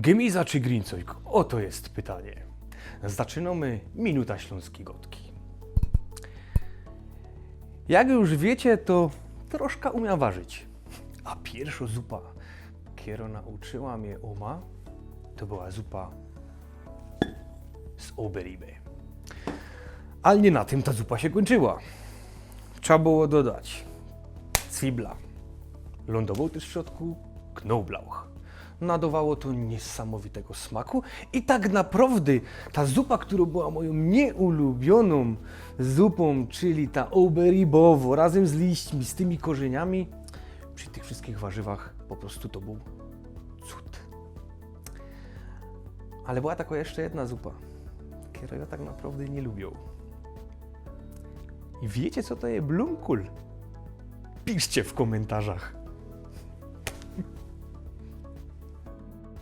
Gemiza czy Grincoik? Oto jest pytanie. Zaczynamy Minuta Śląskiej Gotki. Jak już wiecie, to troszkę umiem ważyć. A pierwsza zupa, którą nauczyła mnie oma, to była zupa z oberiby. Ale nie na tym ta zupa się kończyła. Trzeba było dodać cibla. Lądował też w środku knoblauch. Nadawało to niesamowitego smaku i tak naprawdę ta zupa, która była moją nieulubioną zupą, czyli ta oberibowo razem z liśćmi, z tymi korzeniami, przy tych wszystkich warzywach po prostu to był cud. Ale była taka jeszcze jedna zupa, którą ja tak naprawdę nie lubię. I wiecie co to jest blumkul? Piszcie w komentarzach.